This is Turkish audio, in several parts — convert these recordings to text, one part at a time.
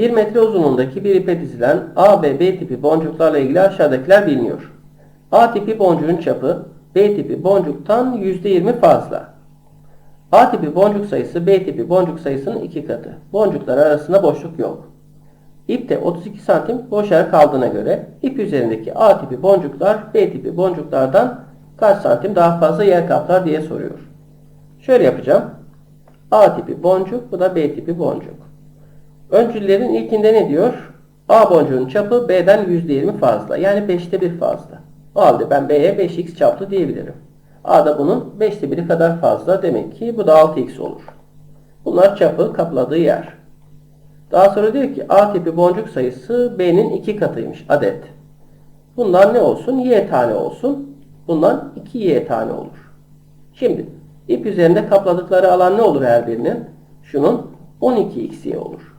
1 metre uzunluğundaki bir ipe dizilen A ve B tipi boncuklarla ilgili aşağıdakiler biliniyor. A tipi boncuğun çapı B tipi boncuktan %20 fazla. A tipi boncuk sayısı B tipi boncuk sayısının iki katı. Boncuklar arasında boşluk yok. İpte 32 santim boş yer kaldığına göre ip üzerindeki A tipi boncuklar B tipi boncuklardan kaç santim daha fazla yer kaplar diye soruyor. Şöyle yapacağım. A tipi boncuk, bu da B tipi boncuk. Öncüllerin ilkinde ne diyor? A boncuğun çapı B'den %20 fazla. Yani 5'te 1 fazla. O halde ben B'ye 5x çaplı diyebilirim. A da bunun 5'te 1'i kadar fazla. Demek ki bu da 6x olur. Bunlar çapı kapladığı yer. Daha sonra diyor ki A tipi boncuk sayısı B'nin 2 katıymış adet. Bundan ne olsun? Y tane olsun. Bundan 2Y tane olur. Şimdi ip üzerinde kapladıkları alan ne olur her birinin? Şunun 12xy olur.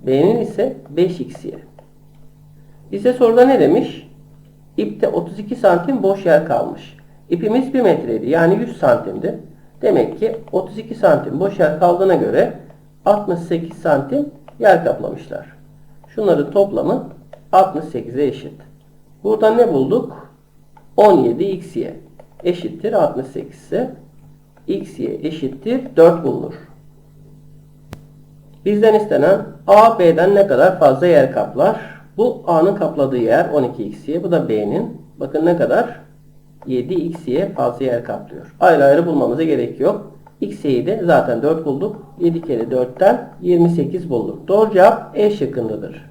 B'nin ise 5xy. Bize soruda ne demiş? İpte 32 santim boş yer kalmış. İpimiz 1 metreydi. Yani 100 santimdi. Demek ki 32 santim boş yer kaldığına göre 68 santim yer kaplamışlar. Şunların toplamı 68'e eşit. Buradan ne bulduk? 17xy eşittir 68 ise xy eşittir 4 bulunur. Bizden istenen A, B'den ne kadar fazla yer kaplar? Bu A'nın kapladığı yer 12xy. Bu da B'nin. Bakın ne kadar? 7xy fazla yer kaplıyor. Ayrı ayrı bulmamıza gerek yok. xy'yi de zaten 4 bulduk. 7 kere 4'ten 28 bulduk. Doğru cevap E şıkkındadır.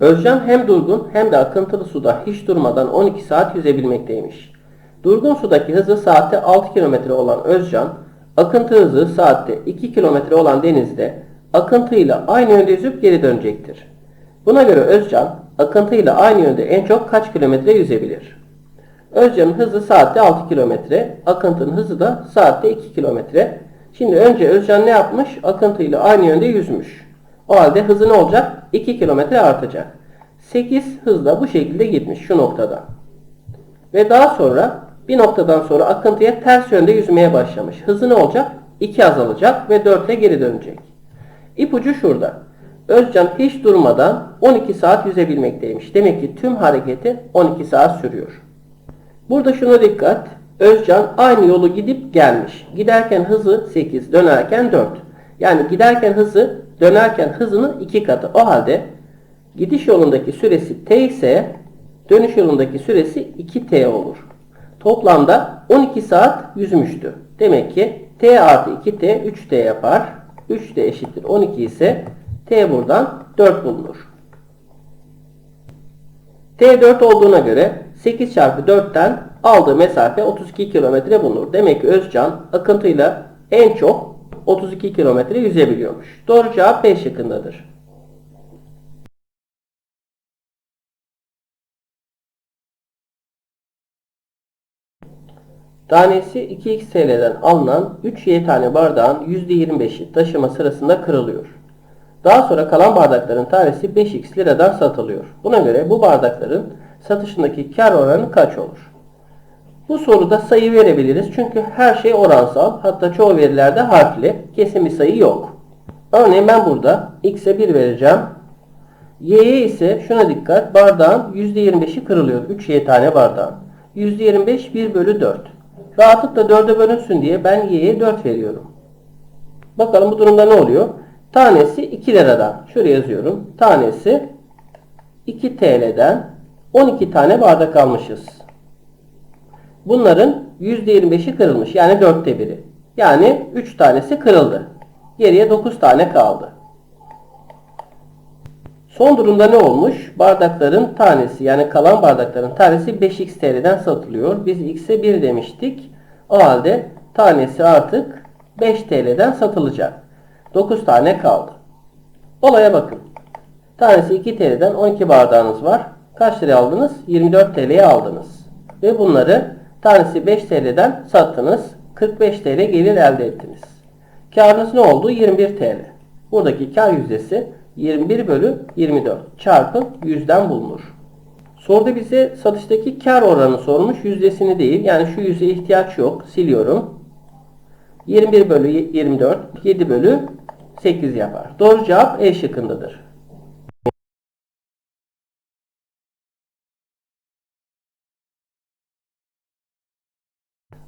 Özcan hem durgun hem de akıntılı suda hiç durmadan 12 saat yüzebilmekteymiş. Durgun sudaki hızı saatte 6 km olan Özcan, akıntı hızı saatte 2 km olan denizde akıntıyla aynı yönde yüzüp geri dönecektir. Buna göre Özcan, akıntıyla aynı yönde en çok kaç kilometre yüzebilir? Özcan'ın hızı saatte 6 km, akıntının hızı da saatte 2 km. Şimdi önce Özcan ne yapmış? Akıntıyla aynı yönde yüzmüş. O halde hızı ne olacak? 2 km artacak. 8 hızla bu şekilde gitmiş şu noktada. Ve daha sonra bir noktadan sonra akıntıya ters yönde yüzmeye başlamış. Hızı ne olacak? 2 azalacak ve 4 ile geri dönecek. İpucu şurada. Özcan hiç durmadan 12 saat yüzebilmekteymiş. Demek ki tüm hareketi 12 saat sürüyor. Burada şuna dikkat. Özcan aynı yolu gidip gelmiş. Giderken hızı 8, dönerken 4. Yani giderken hızı, dönerken hızının 2 katı. O halde gidiş yolundaki süresi t ise dönüş yolundaki süresi 2t olur. Toplamda 12 saat yüzmüştü. Demek ki t artı 2t 3t yapar. 3t eşittir 12 ise t buradan 4 bulunur. t 4 olduğuna göre 8 çarpı 4'ten aldığı mesafe 32 kilometre bulunur. Demek ki Özcan akıntıyla en çok 32 kilometre yüzebiliyormuş. Doğru cevap B şıkkındadır. Tanesi 2x TL'den alınan 3y tane bardağın %25'i taşıma sırasında kırılıyor. Daha sonra kalan bardakların tanesi 5x liradan satılıyor. Buna göre bu bardakların satışındaki kar oranı kaç olur? Bu soruda sayı verebiliriz çünkü her şey oransal hatta çoğu verilerde harfli kesin bir sayı yok. Örneğin ben burada x'e 1 vereceğim. y'ye ise şuna dikkat bardağın %25'i kırılıyor 3y tane bardağın. %25 1 bölü 4. Rahatlıkla 4'e bölünsün diye ben y'ye 4 veriyorum. Bakalım bu durumda ne oluyor? Tanesi 2 liradan. Şuraya yazıyorum. Tanesi 2 TL'den 12 tane bardak almışız. Bunların %25'i kırılmış. Yani 4'te 1'i. Yani 3 tanesi kırıldı. Geriye 9 tane kaldı. Son durumda ne olmuş? Bardakların tanesi yani kalan bardakların tanesi 5x TL'den satılıyor. Biz x'e 1 demiştik. O halde tanesi artık 5 TL'den satılacak. 9 tane kaldı. Olaya bakın. Tanesi 2 TL'den 12 bardağınız var. Kaç liraya aldınız? 24 TL'ye aldınız. Ve bunları tanesi 5 TL'den sattınız. 45 TL gelir elde ettiniz. Karınız ne oldu? 21 TL. Buradaki kar yüzdesi 21 bölü 24 çarpı 100'den bulunur. Soruda bize satıştaki kar oranı sormuş. Yüzdesini değil. Yani şu yüze ihtiyaç yok. Siliyorum. 21 bölü 24 7 bölü 8 yapar. Doğru cevap E şıkkındadır.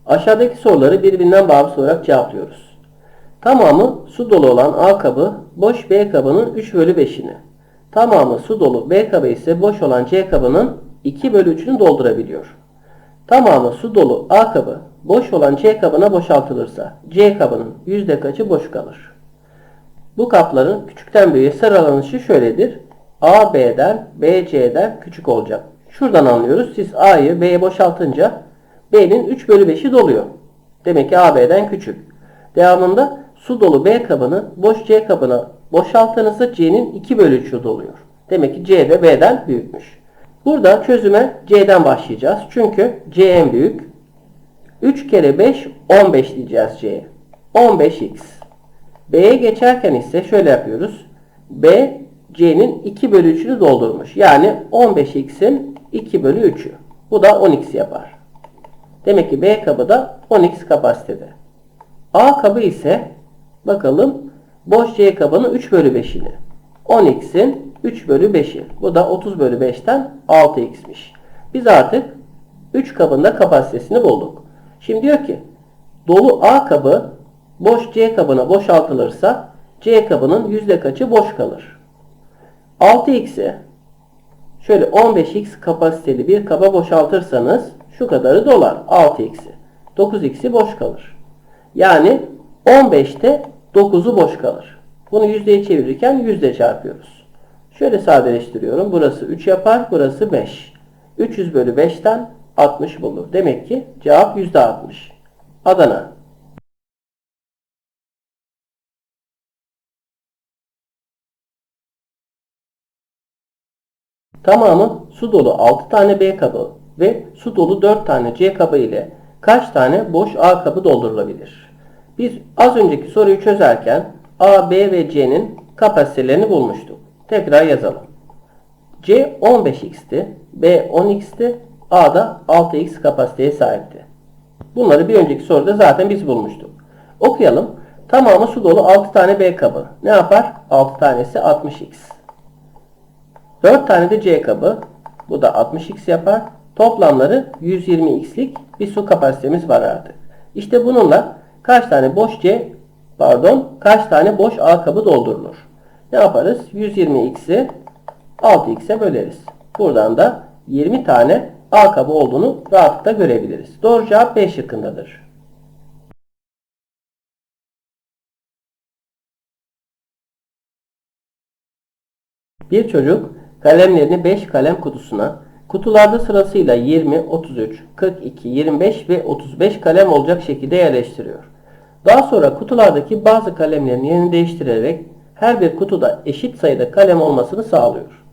Aşağıdaki soruları birbirinden bağımsız olarak cevaplıyoruz. Tamamı su dolu olan A kabı boş B kabının 3 bölü 5'ini. Tamamı su dolu B kabı ise boş olan C kabının 2 bölü 3'ünü doldurabiliyor. Tamamı su dolu A kabı boş olan C kabına boşaltılırsa C kabının yüzde kaçı boş kalır? Bu kapların küçükten büyüğe sıralanışı şöyledir. A B'den B C'den küçük olacak. Şuradan anlıyoruz. Siz A'yı B'ye boşaltınca B'nin 3 bölü 5'i doluyor. Demek ki A B'den küçük. Devamında su dolu B kabını boş C kabına boşalttığınızda C'nin 2 bölü 3'ü doluyor. Demek ki C de B'den büyükmüş. Burada çözüme C'den başlayacağız. Çünkü C en büyük. 3 kere 5 15 diyeceğiz C'ye. 15x. B'ye geçerken ise şöyle yapıyoruz. B C'nin 2 bölü 3'ünü doldurmuş. Yani 15x'in 2 bölü 3'ü. Bu da 10x yapar. Demek ki B kabı da 10x kapasitede. A kabı ise bakalım boş C kabının 3 bölü 5'ini. 10x'in 3 bölü 5'i. Bu da 30 bölü 5'ten 6x'miş. Biz artık 3 kabın da kapasitesini bulduk. Şimdi diyor ki dolu A kabı boş C kabına boşaltılırsa C kabının yüzde kaçı boş kalır? 6x'i şöyle 15x kapasiteli bir kaba boşaltırsanız şu kadarı dolar 6x'i. 9x'i boş kalır. Yani 15'te 9'u boş kalır. Bunu yüzdeye çevirirken yüzde çarpıyoruz. Şöyle sadeleştiriyorum. Burası 3 yapar. Burası 5. 300 bölü 5'ten 60 bulur. Demek ki cevap %60. Adana. Tamamı su dolu 6 tane B kabı ve su dolu 4 tane C kabı ile kaç tane boş A kabı doldurulabilir? Biz az önceki soruyu çözerken A, B ve C'nin kapasitelerini bulmuştuk. Tekrar yazalım. C 15x'ti, B 10x'ti, A da 6x kapasiteye sahipti. Bunları bir önceki soruda zaten biz bulmuştuk. Okuyalım. Tamamı su dolu 6 tane B kabı. Ne yapar? 6 tanesi 60x. 4 tane de C kabı. Bu da 60x yapar. Toplamları 120x'lik bir su kapasitemiz var artık. İşte bununla kaç tane boş C pardon kaç tane boş A kabı doldurulur? Ne yaparız? 120x'i 6x'e böleriz. Buradan da 20 tane A kabı olduğunu rahatlıkla görebiliriz. Doğru cevap B şıkkındadır. Bir çocuk kalemlerini 5 kalem kutusuna kutularda sırasıyla 20, 33, 42, 25 ve 35 kalem olacak şekilde yerleştiriyor. Daha sonra kutulardaki bazı kalemlerin yerini değiştirerek her bir kutuda eşit sayıda kalem olmasını sağlıyor.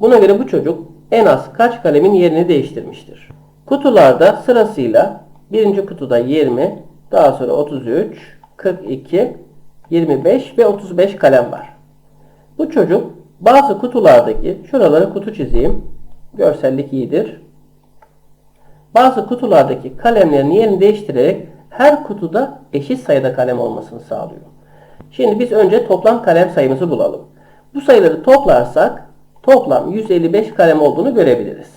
Buna göre bu çocuk en az kaç kalemin yerini değiştirmiştir? Kutularda sırasıyla birinci kutuda 20, daha sonra 33, 42, 25 ve 35 kalem var. Bu çocuk bazı kutulardaki, şuralara kutu çizeyim, görsellik iyidir. Bazı kutulardaki kalemlerin yerini değiştirerek her kutuda eşit sayıda kalem olmasını sağlıyor. Şimdi biz önce toplam kalem sayımızı bulalım. Bu sayıları toplarsak toplam 155 kalem olduğunu görebiliriz.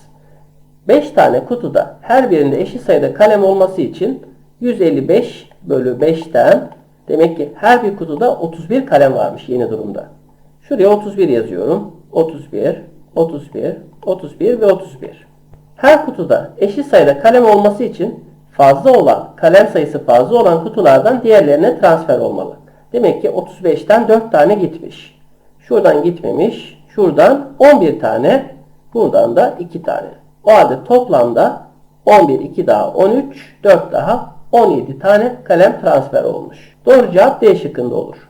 5 tane kutuda her birinde eşit sayıda kalem olması için 155 bölü 5'ten demek ki her bir kutuda 31 kalem varmış yeni durumda. Şuraya 31 yazıyorum. 31, 31, 31 ve 31. Her kutuda eşit sayıda kalem olması için fazla olan, kalem sayısı fazla olan kutulardan diğerlerine transfer olmalı. Demek ki 35'ten 4 tane gitmiş. Şuradan gitmemiş. Şuradan 11 tane. Buradan da 2 tane. O halde toplamda 11, 2 daha 13, 4 daha 17 tane kalem transfer olmuş. Doğru cevap D şıkkında olur.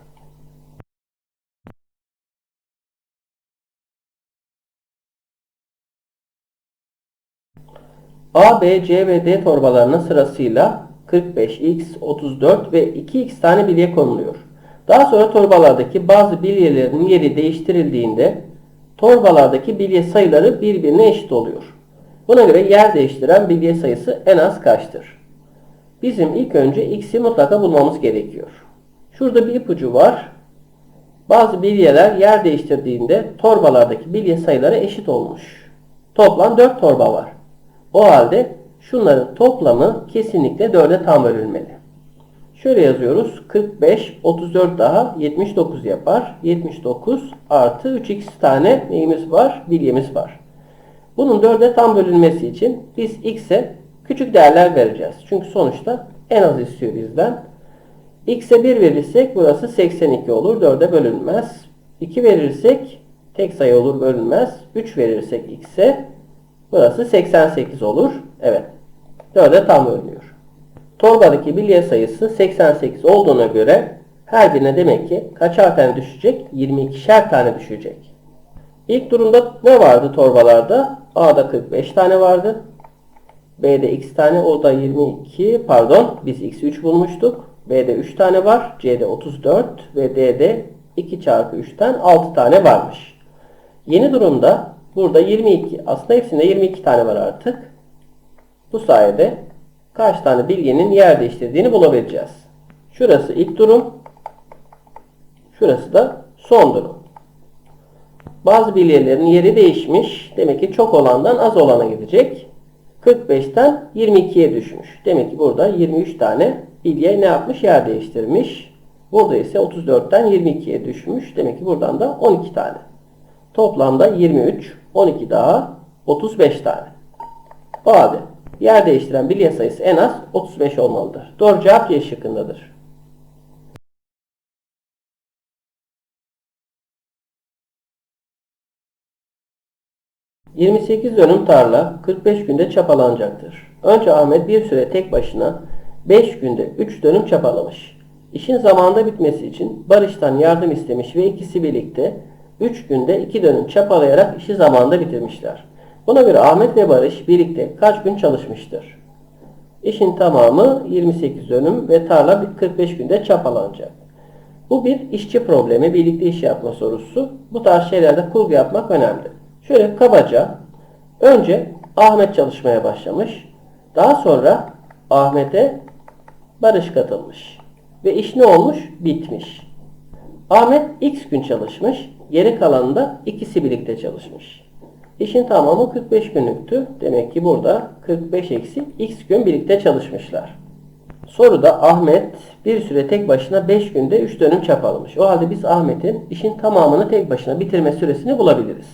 A, B, C ve D torbalarına sırasıyla 45, X, 34 ve 2X tane bilye konuluyor. Daha sonra torbalardaki bazı bilyelerin yeri değiştirildiğinde torbalardaki bilye sayıları birbirine eşit oluyor. Buna göre yer değiştiren bilye sayısı en az kaçtır? Bizim ilk önce x'i mutlaka bulmamız gerekiyor. Şurada bir ipucu var. Bazı bilyeler yer değiştirdiğinde torbalardaki bilye sayıları eşit olmuş. Toplam 4 torba var. O halde şunların toplamı kesinlikle 4'e tam bölünmeli. Şöyle yazıyoruz. 45, 34 daha 79 yapar. 79 artı 3x tane neyimiz var? Bilyemiz var. Bunun 4'e tam bölünmesi için biz x'e küçük değerler vereceğiz. Çünkü sonuçta en az istiyor bizden. x'e 1 verirsek burası 82 olur. 4'e bölünmez. 2 verirsek tek sayı olur bölünmez. 3 verirsek x'e burası 88 olur. Evet. 4'e tam bölünüyor. Torbadaki bilye sayısı 88 olduğuna göre her birine demek ki kaçar tane düşecek? 22'şer tane düşecek. İlk durumda ne vardı torbalarda? A'da 45 tane vardı. B'de x tane o da 22 pardon biz x'i 3 bulmuştuk. B'de 3 tane var. C'de 34 ve D'de 2 çarpı 3'ten 6 tane varmış. Yeni durumda burada 22 aslında hepsinde 22 tane var artık. Bu sayede kaç tane bilginin yer değiştirdiğini bulabileceğiz. Şurası ilk durum. Şurası da son durum. Bazı bilyelerin yeri değişmiş. Demek ki çok olandan az olana gidecek. 45'ten 22'ye düşmüş. Demek ki burada 23 tane bilye ne yapmış? Yer değiştirmiş. Burada ise 34'ten 22'ye düşmüş. Demek ki buradan da 12 tane. Toplamda 23, 12 daha 35 tane. O halde yer değiştiren bilye sayısı en az 35 olmalıdır. Doğru cevap Y şıkkındadır. ...28 dönüm tarla 45 günde çapalanacaktır. Önce Ahmet bir süre tek başına 5 günde 3 dönüm çapalamış. İşin zamanında bitmesi için Barış'tan yardım istemiş ve ikisi birlikte 3 günde 2 dönüm çapalayarak işi zamanında bitirmişler. Buna göre Ahmet ve Barış birlikte kaç gün çalışmıştır? İşin tamamı 28 dönüm ve tarla 45 günde çapalanacak. Bu bir işçi problemi, birlikte iş yapma sorusu. Bu tarz şeylerde kurgu yapmak önemli. Şöyle kabaca önce Ahmet çalışmaya başlamış. Daha sonra Ahmet'e Barış katılmış. Ve iş ne olmuş? Bitmiş. Ahmet x gün çalışmış. Geri kalanında ikisi birlikte çalışmış. İşin tamamı 45 günlüktü. Demek ki burada 45 eksi x gün birlikte çalışmışlar. Soruda Ahmet bir süre tek başına 5 günde 3 dönüm çapalamış. O halde biz Ahmet'in işin tamamını tek başına bitirme süresini bulabiliriz.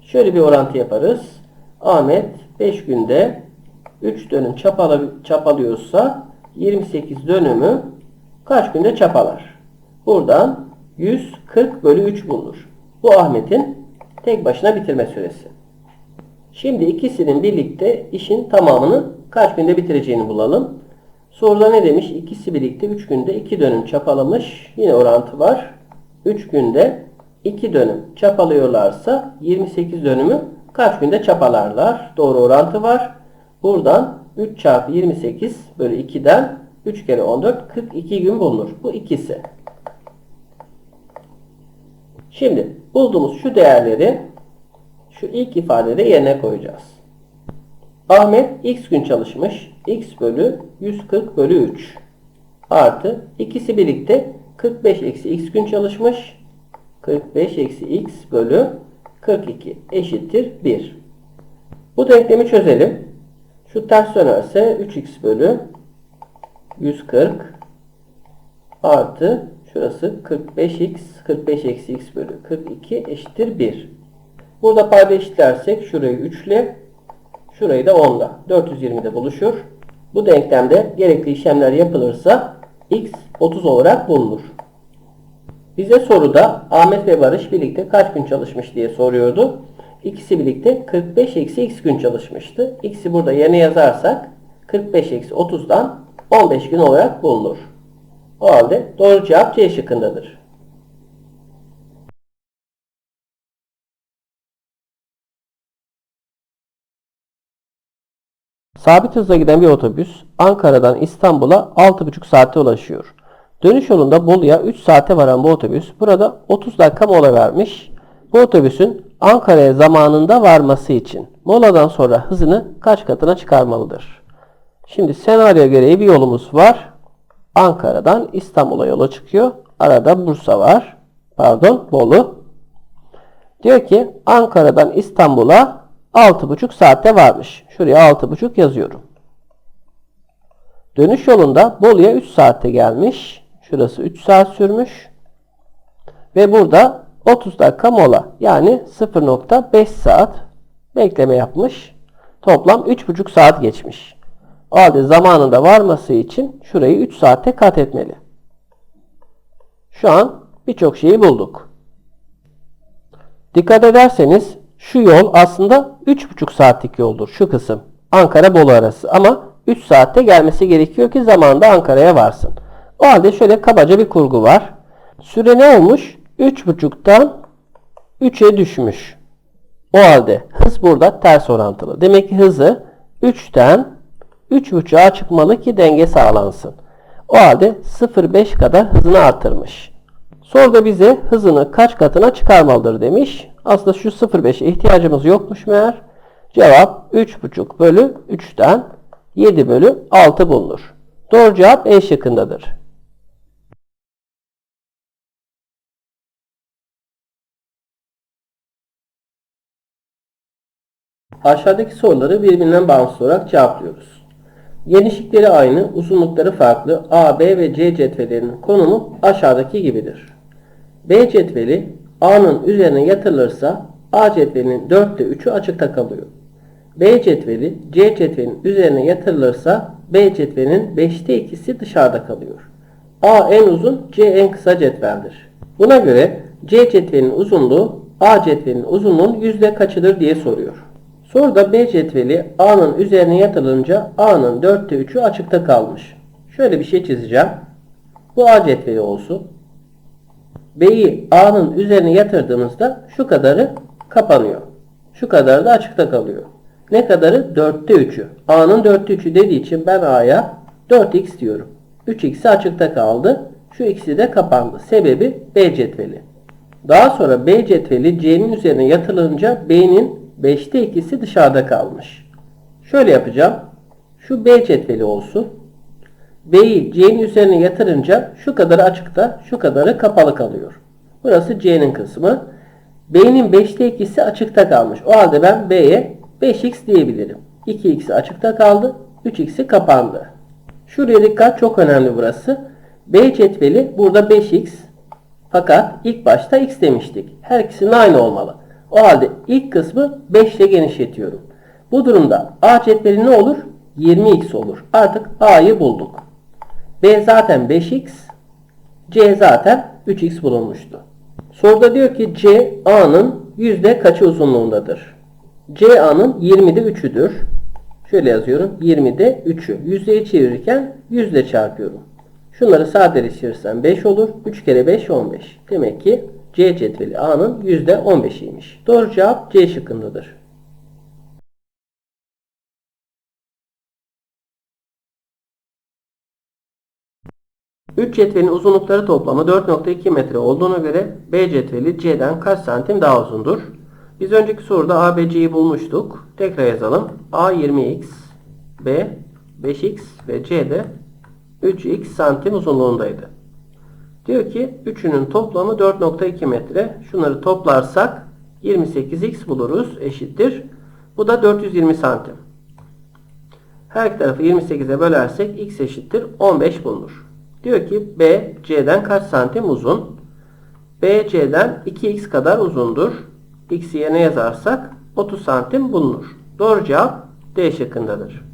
Şöyle bir orantı yaparız. Ahmet 5 günde 3 dönüm çapalıyorsa 28 dönümü kaç günde çapalar? Buradan 140 bölü 3 bulunur. Bu Ahmet'in tek başına bitirme süresi. Şimdi ikisinin birlikte işin tamamını kaç günde bitireceğini bulalım. Soruda ne demiş? İkisi birlikte 3 günde 2 dönüm çapalamış. Yine orantı var. 3 günde 2 dönüm çapalıyorlarsa 28 dönümü kaç günde çapalarlar? Doğru orantı var. Buradan 3 çarpı 28 bölü 2'den 3 kere 14 42 gün bulunur. Bu ikisi. Şimdi bulduğumuz şu değerleri şu ilk ifadede yerine koyacağız. Ahmet x gün çalışmış. x bölü 140 bölü 3 artı ikisi birlikte 45 eksi x gün çalışmış. 45 eksi x bölü 42 eşittir 1. Bu denklemi çözelim. Şu ters dönerse 3x bölü 140 artı şurası 45x 45 eksi x bölü 42 eşittir 1. Burada payda eşitlersek şurayı 3 ile şurayı da 10 ile 420'de buluşur. Bu denklemde gerekli işlemler yapılırsa x 30 olarak bulunur. Bize soruda Ahmet ve Barış birlikte kaç gün çalışmış diye soruyordu. İkisi birlikte 45 eksi x gün çalışmıştı. X'i burada yerine yazarsak 45 eksi 30'dan 15 gün olarak bulunur. O halde doğru cevap C şıkkındadır. Sabit hızla giden bir otobüs Ankara'dan İstanbul'a 6,5 saatte ulaşıyor. Dönüş yolunda Bolu'ya 3 saate varan bu otobüs burada 30 dakika mola vermiş. Bu otobüsün Ankara'ya zamanında varması için moladan sonra hızını kaç katına çıkarmalıdır? Şimdi senaryo gereği bir yolumuz var. Ankara'dan İstanbul'a yola çıkıyor. Arada Bursa var. Pardon Bolu. Diyor ki Ankara'dan İstanbul'a 6,5 saatte varmış. Şuraya 6,5 yazıyorum. Dönüş yolunda Bolu'ya 3 saatte gelmiş. Şurası 3 saat sürmüş. Ve burada 30 dakika mola. Yani 0.5 saat bekleme yapmış. Toplam 3,5 saat geçmiş. O halde zamanında varması için şurayı 3 saate kat etmeli. Şu an birçok şeyi bulduk. Dikkat ederseniz şu yol aslında 3,5 saatlik yoldur. Şu kısım. Ankara-Bolu arası. Ama 3 saatte gelmesi gerekiyor ki zamanında Ankara'ya varsın. O halde şöyle kabaca bir kurgu var. Süre ne olmuş? 3,5'tan 3'e düşmüş. O halde hız burada ters orantılı. Demek ki hızı 3'ten 3,5'a çıkmalı ki denge sağlansın. O halde 0,5 kadar hızını artırmış. Soruda bize hızını kaç katına çıkarmalıdır demiş. Aslında şu 0,5'e ihtiyacımız yokmuş meğer. Cevap 3,5 bölü 3'ten 7 bölü 6 bulunur. Doğru cevap E şıkkındadır. Aşağıdaki soruları birbirinden bağımsız olarak cevaplıyoruz. Genişlikleri aynı, uzunlukları farklı A, B ve C cetvellerinin konumu aşağıdaki gibidir. B cetveli A'nın üzerine yatırılırsa A cetvelinin 4'te 3'ü açıkta kalıyor. B cetveli C cetvelinin üzerine yatırılırsa B cetvelinin 5'te 2'si dışarıda kalıyor. A en uzun, C en kısa cetveldir. Buna göre C cetvelinin uzunluğu A cetvelinin uzunluğunun yüzde kaçıdır diye soruyor. Soruda B cetveli A'nın üzerine yatırılınca A'nın 4'te 3'ü açıkta kalmış. Şöyle bir şey çizeceğim. Bu A cetveli olsun. B'yi A'nın üzerine yatırdığımızda şu kadarı kapanıyor. Şu kadarı da açıkta kalıyor. Ne kadarı? 4'te 3'ü. A'nın 4'te 3'ü dediği için ben A'ya 4x diyorum. 3x'i açıkta kaldı. Şu ikisi de kapandı. Sebebi B cetveli. Daha sonra B cetveli C'nin üzerine yatırılınca B'nin 5'te 2'si dışarıda kalmış. Şöyle yapacağım. Şu B cetveli olsun. B'yi C'nin üzerine yatırınca şu kadarı açıkta, şu kadarı kapalı kalıyor. Burası C'nin kısmı. B'nin 5'te 2'si açıkta kalmış. O halde ben B'ye 5x diyebilirim. 2x'i açıkta kaldı. 3x'i kapandı. Şuraya dikkat çok önemli burası. B cetveli burada 5x. Fakat ilk başta x demiştik. Her ikisinin aynı olmalı. O halde ilk kısmı 5 ile genişletiyorum. Bu durumda A cetveli ne olur? 20x olur. Artık A'yı bulduk. B zaten 5x. C zaten 3x bulunmuştu. Soruda diyor ki C A'nın yüzde kaçı uzunluğundadır? C A'nın 20'de 3'üdür. Şöyle yazıyorum. 20'de 3'ü. Yüzdeye çevirirken yüzde çarpıyorum. Şunları sadeleştirirsem 5 olur. 3 kere 5 15. Demek ki C cetveli A'nın %15'iymiş. Doğru cevap C şıkkındadır. Üç cetvelin uzunlukları toplamı 4.2 metre olduğuna göre B cetveli C'den kaç santim daha uzundur? Biz önceki soruda A, B, C'yi bulmuştuk. Tekrar yazalım. A 20x, B 5x ve C de 3x santim uzunluğundaydı. Diyor ki üçünün toplamı 4.2 metre. Şunları toplarsak 28x buluruz eşittir. Bu da 420 santim. Her iki tarafı 28'e bölersek x eşittir 15 bulunur. Diyor ki B C'den kaç santim uzun? B C'den 2x kadar uzundur. X'i yerine yazarsak 30 santim bulunur. Doğru cevap D şıkkındadır.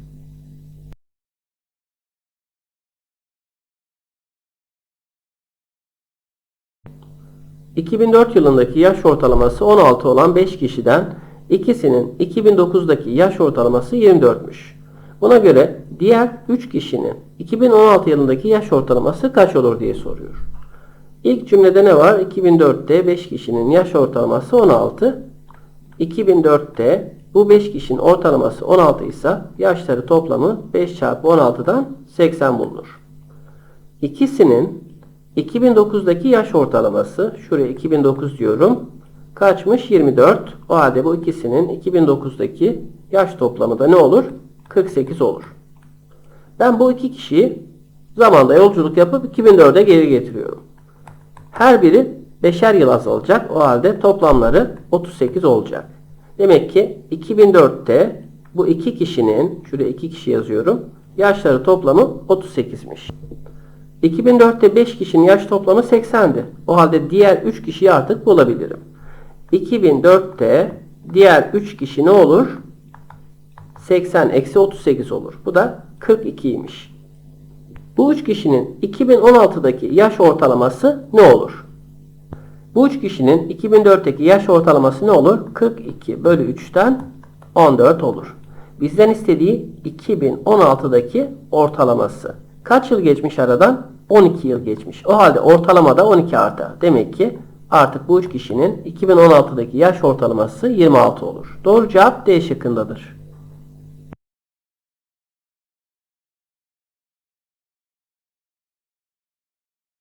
2004 yılındaki yaş ortalaması 16 olan 5 kişiden ikisinin 2009'daki yaş ortalaması 24'müş. Buna göre diğer 3 kişinin 2016 yılındaki yaş ortalaması kaç olur diye soruyor. İlk cümlede ne var? 2004'te 5 kişinin yaş ortalaması 16. 2004'te bu 5 kişinin ortalaması 16 ise yaşları toplamı 5 çarpı 16'dan 80 bulunur. İkisinin 2009'daki yaş ortalaması şuraya 2009 diyorum. kaçmış? 24. O halde bu ikisinin 2009'daki yaş toplamı da ne olur? 48 olur. Ben bu iki kişiyi zamanda yolculuk yapıp 2004'e geri getiriyorum. Her biri 5'er yıl azalacak. O halde toplamları 38 olacak. Demek ki 2004'te bu iki kişinin, şuraya iki kişi yazıyorum, yaşları toplamı 38'miş. 2004'te 5 kişinin yaş toplamı 80'di. O halde diğer 3 kişiyi artık bulabilirim. 2004'te diğer 3 kişi ne olur? 80 eksi 38 olur. Bu da 42'ymiş. Bu 3 kişinin 2016'daki yaş ortalaması ne olur? Bu 3 kişinin 2004'teki yaş ortalaması ne olur? 42 bölü 3'ten 14 olur. Bizden istediği 2016'daki ortalaması. Kaç yıl geçmiş aradan? 12 yıl geçmiş. O halde ortalamada 12 artar. Demek ki artık bu 3 kişinin 2016'daki yaş ortalaması 26 olur. Doğru cevap D şıkkındadır.